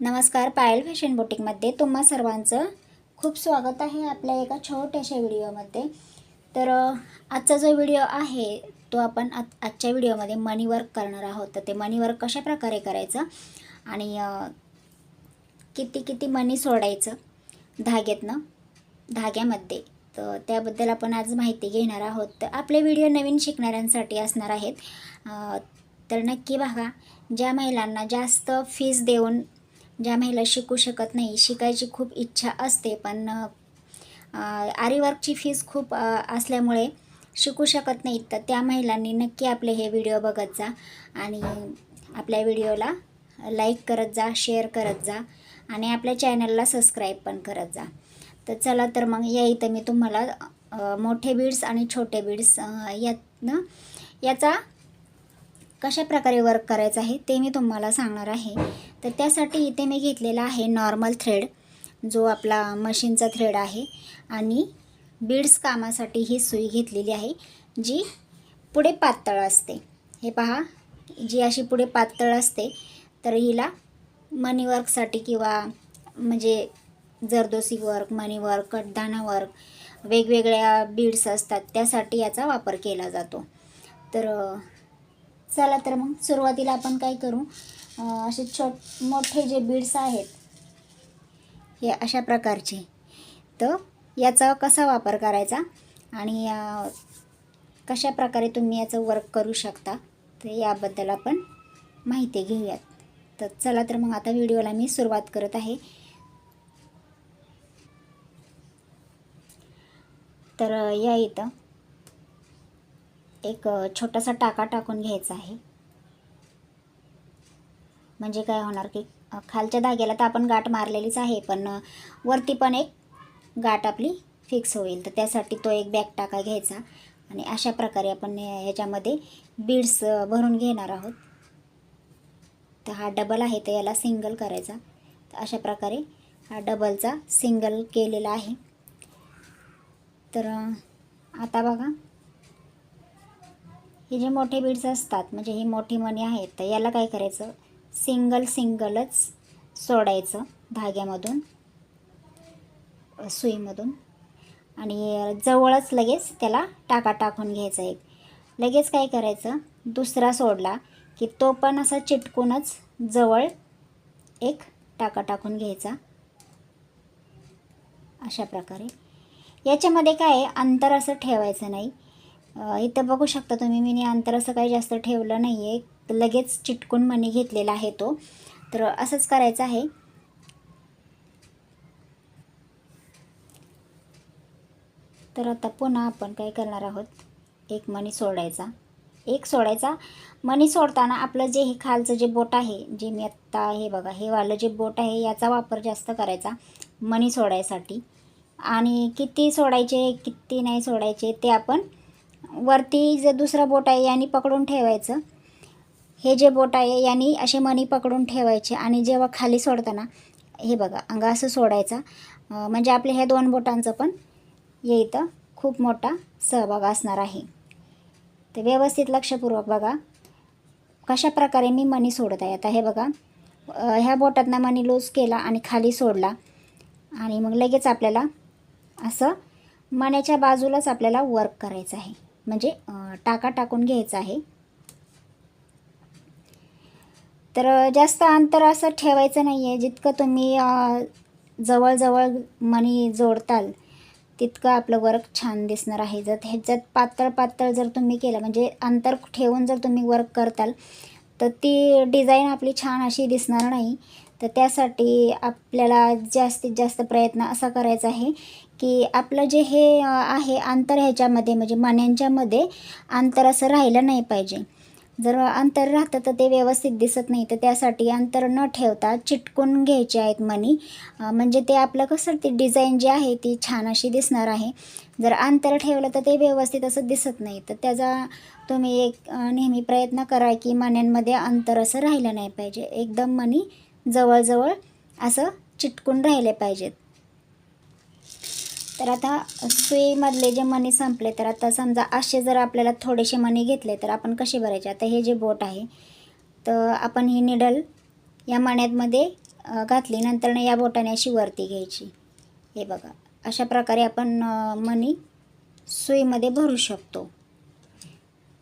नमस्कार पायल फॅशन बुटीकमध्ये तुम्हा सर्वांचं खूप स्वागत आहे आपल्या एका छोट्याशा व्हिडिओमध्ये. तर आजचा जो व्हिडिओ आहे तो आपण आ आजच्या व्हिडिओमध्ये मनी वर्क करणार आहोत. तर ते मनी वर्क कशा प्रकारे करायचं आणि किती किती मनी सोडायचं धाग्यातनं धाग्यामध्ये. तर त्याबद्दल आपण आज माहिती घेणार आहोत. तर आपले व्हिडिओ नवीन शिकणाऱ्यांसाठी असणार आहेत. तर नक्की बघा ज्या महिलांना जास्त फीस देऊन ज्या महिला शिकू शकत नाही शिकायची खूप इच्छा असते. पण आरीवर्कची फीस खूप असल्यामुळे शिकू शकत नाहीत. तर त्या महिलांनी नक्की आपले हे व्हिडिओ बघत जा आणि आपल्या व्हिडिओला लाईक करत जा शेअर करत जा आणि आपल्या चॅनलला सबस्क्राईब पण करत जा. तर चला तर मग या इथं मी तुम्हाला मोठे बीड्स आणि छोटे बीड्स यातनं याचा कशा प्रकारे वर्क करायचं आहे ते मी तुम्हाला सांगणार आहे. तर त्यासाठी इथे मी घेतलेला आहे नॉर्मल थ्रेड जो आपला मशीनचा थ्रेड आहे. आणि बीड्स कामासाठी ही सुई घेतलेली आहे जी पुढे पातळ असते. हे पहा जी अशी पुढे पातळ असते तर हिला मनीवर्कसाठी किंवा म्हणजे जरदोसी वर्क मनी वर्क वर्क वेगवेगळ्या बीड्स असतात त्यासाठी याचा वापर केला जातो. तर चला तर मग सुरुवातीला आपण काय करू? असे छोट मोठे जे बीड्स आहेत हे अशा प्रकारचे. तर याचा कसा वापर करायचा? आणि कशा प्रकारे तुम्ही याचं वर्क करू शकता? तर याबद्दल आपण माहिती घेऊयात. तर चला तर मग आता व्हिडिओला मी सुरुवात करत आहे. तर या इथं. एक छोटासा टाका टाकून घ्यायचा आहे. म्हणजे काय होणार की खालच्या धाग्याला तर आपण गाठ मारलेलीच आहे पण वरती पण एक गाठ आपली फिक्स होईल. तर त्यासाठी तो एक बॅग टाका घ्यायचा आणि अशा प्रकारे आपण ह्याच्यामध्ये बीड्स भरून घेणार आहोत. तर हा डबल आहे तर याला सिंगल करायचा. तर अशा प्रकारे हा डबलचा सिंगल केलेला आहे. तर आता बघा हे जे मोठे बीड्स असतात म्हणजे ही मोठी मणी आहेत तर याला काय करायचं? सिंगल सिंगलच सोडायचं धाग्यामधून सुईमधून. आणि जवळच लगेच त्याला टाका टाकून घ्यायचा एक. लगेच काय करायचं? दुसरा सोडला की तो पण असा चिटकूनच जवळ एक टाका टाकून घ्यायचा. अशा प्रकारे. याच्यामध्ये काय आहे, अंतर असं ठेवायचं नाही. इथं बघू शकता तुम्ही मी अंतर असं काही जास्त ठेवलं नाही आहे लगेच चिटकून मणी घेतलेला आहे तो. तर असंच करायचं आहे. तर आता पुन्हा आपण काय करणार आहोत? एक मणी सोडायचा. एक सोडायचा. मणी सोडताना आपलं जे हे खालचं जे बोट आहे जे मी आत्ता हे बघा हे वालं जे बोट आहे याचा वापर जास्त करायचा मणी सोडायसाठी. आणि किती सोडायचे किती नाही सोडायचे ते आपण वरती जे दुसरं बोट आहे यांनी पकडून ठेवायचं. हे जे बोट आहे यांनी असे मणी पकडून ठेवायचे आणि जेव्हा खाली सोडताना हे बघा अंगा असं सोडायचा. म्हणजे आपले ह्या दोन बोटांचं पण ये इथं खूप मोठा सहभाग असणार आहे. तर व्यवस्थित लक्षपूर्वक बघा कशा प्रकारे मी मणी सोडत आहे. आता हे बघा ह्या बोटातनं मणी लूज केला आणि खाली सोडला. आणि मग लगेच आपल्याला असं मण्याच्या बाजूलाच आपल्याला वर्क करायचं आहे. म्हणजे टाका टाकून घ्यायचा आहे. तर जास्त अंतर असं ठेवायचं नाही आहे जितकं तुम्ही जवळजवळ मणी जोडताल तितकं आपलं वर्क छान दिसणार आहे. जर ह्याच्यात पातळ पातळ जर तुम्ही केलं म्हणजे अंतर ठेवून जर तुम्ही वर्क करताल तर ती डिझाईन आपली छान अशी दिसणार नाही. तर त्यासाठी आपल्याला जास्तीत जास्त प्रयत्न असा करायचा आहे की आपलं जे हे आहे अंतर ह्याच्यामध्ये म्हणजे मण्यांच्यामध्ये अंतर असं राहिलं नाही पाहिजे. जर अंतर राहतं तर ते व्यवस्थित दिसत नाही तर त्यासाठी अंतर न ठेवता चिटकून घ्यायचे आहेत मणी म्हणजे ते आपलं कसं ती डिझाईन जी आहे ती छान अशी दिसणार आहे. जर अंतर ठेवलं तर ते व्यवस्थित असं दिसत नाही तर त्याचा तुम्ही एक नेहमी प्रयत्न करा की मण्यांमध्ये अंतर असं राहिलं नाही पाहिजे. एकदम मणी जवळजवळ असं चिटकून राहिले पाहिजेत. तर आता सुईमधले जे मणी संपले तर आता समजा असे जर आपल्याला थोडेसे मणी घेतले तर आपण कसे भरायचे? आता हे जे बोट आहे तर आपण ही निडल या मण्यातमध्ये घातली. नंतर या बोटाने अशी वरती घ्यायची. हे बघा अशा प्रकारे आपण मनी मणी सुईमध्ये भरू शकतो.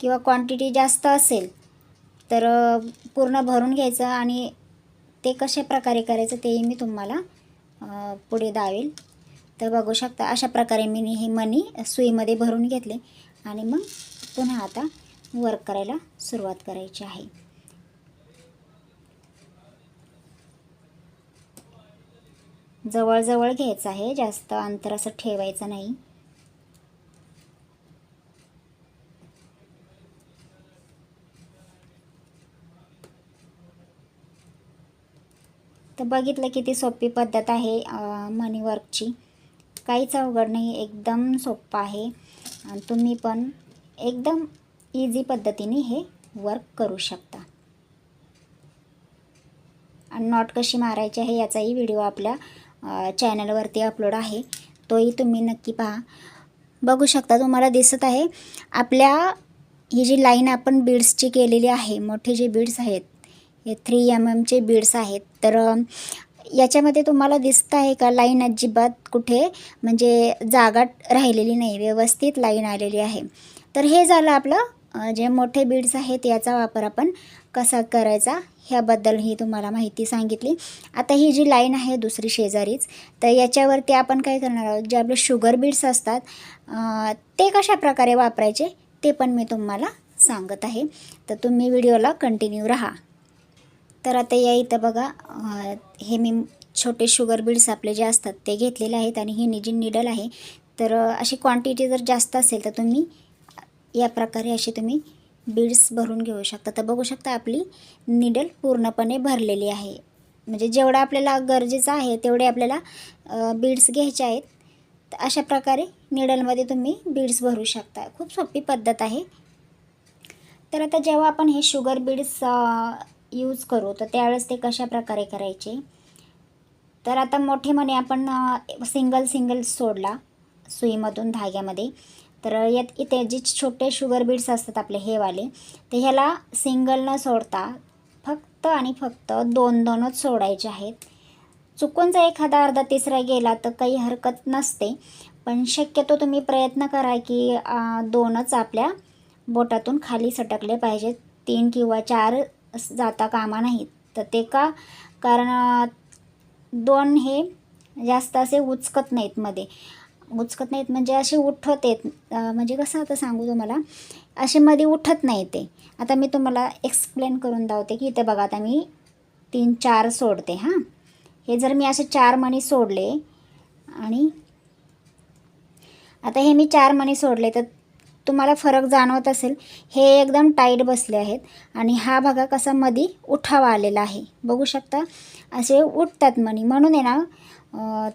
किंवा क्वांटिटी जास्त असेल तर पूर्ण भरून घ्यायचं आणि ते कशा प्रकारे करायचं तेही मी तुम्हाला पुढे दावेल. तर बघू शकता अशा प्रकारे मी हे मनी सुईमध्ये भरून घेतले. आणि मग पुन्हा आता वर्क करायला सुरुवात करायची आहे. जवळजवळ घ्यायचं आहे जास्त अंतर असं ठेवायचं नाही. तर बघितलं किती सोपी पद्धत आहे मनी वर्कची काहीच अवघड नाही एकदम सोपं आहे. आणि तुम्ही पण एकदम इझी पद्धतीने हे वर्क करू शकता. आणि नॉट कशी मारायची आहे याचाही व्हिडिओ आपल्या चॅनलवरती अपलोड आहे. तोही तुम्ही नक्की पहा. बघू शकता तुम्हाला दिसत आहे आपल्या ही जी लाईन आपण बीड्सची केलेली आहे मोठे जे बीड्स आहेत हे थ्री एम एमचे बीड्स आहेत. तर याच्यामध्ये तुम्हाला दिसत आहे का लाईन अजिबात कुठे? म्हणजे जागा राहिलेली नाही व्यवस्थित लाईन आलेली आहे. तर हे झालं आपलं जे मोठे बीड्स आहेत याचा वापर आपण कसा करायचा ह्याबद्दल ही तुम्हाला माहिती सांगितली. आता ही जी लाईन आहे दुसरी शेजारीच तर याच्यावरती आपण काय करणार आहोत? जे आपले शुगर बीड्स असतात ते कशा प्रकारे वापरायचे ते पण मी तुम्हाला सांगत आहे. तर तुम्ही व्हिडिओला कंटिन्यू राहा. तर आता या इथं बघा हे मी छोटे शुगर बीड्स आपले जे असतात ते घेतलेले आहेत आणि ही निजी निडल आहे. तर अशी क्वांटिटी जर जास्त असेल तर तुम्ही या प्रकारे असे तुम्ही बीड्स भरून घेऊ शकता. तर बघू शकता आपली निडल पूर्णपणे भरलेली आहे. म्हणजे जेवढं आपल्याला गरजेचं आहे तेवढे आपल्याला बीड्स घ्यायचे आहेत. तर अशा प्रकारे निडलमध्ये तुम्ही बीड्स भरू शकता. खूप सोपी पद्धत आहे. तर आता जेव्हा आपण हे शुगर बीड्स यूज करू. तर त्यावेळेस ते कशा प्रकारे करायचे? तर आता मोठे म्हणे आपण सिंगल सिंगल सोडला सुईमधून धाग्यामध्ये. तर यात इथे जे छोटे शुगर बीड्स असतात आपले हे वाले ते ह्याला सिंगल न सोडता फक्त आणि फक्त दोन दोनच सोडायचे आहेत. चुकून जर एखादा अर्धा तिसरा गेला तर काही हरकत नसते. पण शक्यतो तुम्ही प्रयत्न करा की दोनच आपल्या बोटातून खाली सटकले पाहिजेत. तीन किंवा चार जाता कामा नाहीत. तर ते का? कारण दोन हे जास्त असे उचकत नाहीत मध्ये. उचकत नाहीत म्हणजे असे उठत येत म्हणजे कसं आता सांगू तुम्हाला? असे मध्ये उठत नाही ते. आता मी तुम्हाला एक्सप्लेन करून दावते की इथे बघा आता मी तीन चार सोडते हां. हे जर मी असे चार मणी सोडले आणि आता हे मी चार मणी सोडले तर तुम्हाला फरक जाणवत असेल हे एकदम टाईट बसले आहेत आणि हा भागा कसा मधी उठावा आलेला आहे. बघू शकता असे उठतात मणी म्हणून आहे ना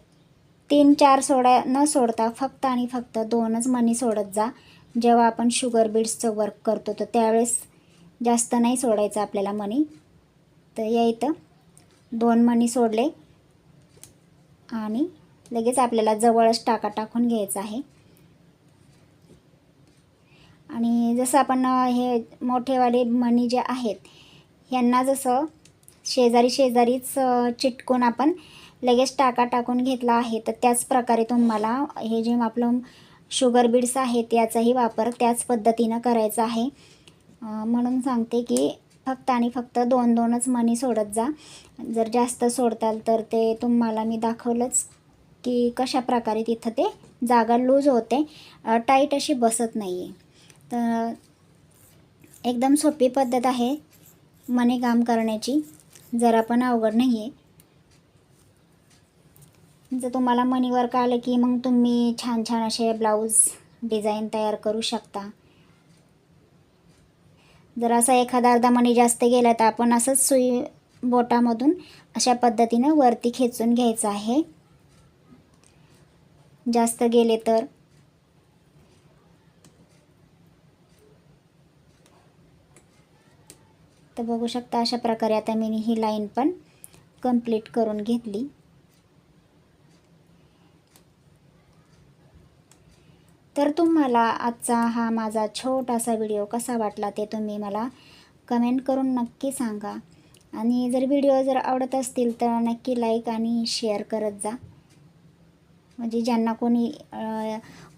तीन चार सोडा न सोडता फक्त आणि फक्त दोनच मणी सोडत जा. जेव्हा आपण शुगर बीड्सचं वर्क करतो तर त्यावेळेस जास्त नाही सोडायचं आपल्याला मणी तर या इथं दोन मणी सोडले आणि लगेच आपल्याला जवळच टाका टाकून घ्यायचं आहे. आणि जसं आपण हे मोठेवाले मणी जे आहेत ह्यांना जसं शेजारी शेजारीच चिटकून आपण लगेच टाका टाकून घेतला आहे तर त्याच प्रकारे तुम्हाला हे जे आपलं शुगर बीड्स आहेत याचाही वापर त्याच पद्धतीनं करायचा आहे. म्हणून सांगते की फक्त आणि फक्त दोन दोनच मणी सोडत जा. जर जास्त सोडताल तर ते तुम्हाला मी दाखवलंच की कशा प्रकारे तिथं ते जागा लूज होते. टाईट अशी बसत नाही आहे तर एकदम सोपी पद्धत आहे मनी काम करण्याची जरा पण अवघड नाही आहे जर तुम्हाला मनी वर्क आलं की मग तुम्ही छान छान असे ब्लाऊज डिझाईन तयार करू शकता. जर असा एखादा अर्धा मणी जास्त गेला तर आपण असंच सुई बोटामधून अशा पद्धतीनं वरती खेचून घ्यायचं आहे. जास्त गेले तर तर बघू शकता अशा प्रकारे आता मी ही लाईन पण कंप्लीट करून घेतली. तर तुम्हाला आजचा हा माझा छोटासा व्हिडिओ कसा वाटला ते तुम्ही मला कमेंट करून नक्की सांगा. आणि जर व्हिडिओ जर आवडत असतील तर नक्की लाईक आणि शेअर करत जा. म्हणजे ज्यांना कोणी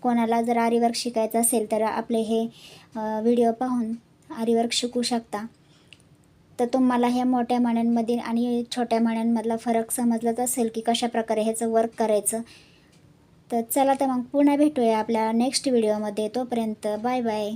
कोणाला जर आरीवर्क शिकायचं असेल तर आपले हे व्हिडिओ पाहून आरीवर्क शिकू शकता. तर तुम्हाला ह्या मोठ्या माण्यांमध्ये आणि छोट्या माण्यांमधला फरक समजलाच असेल की कशा प्रकारे ह्याचं वर्क करायचं. तर चला तर मग पुन्हा भेटूया आपल्या नेक्स्ट व्हिडिओमध्ये तोपर्यंत बाय बाय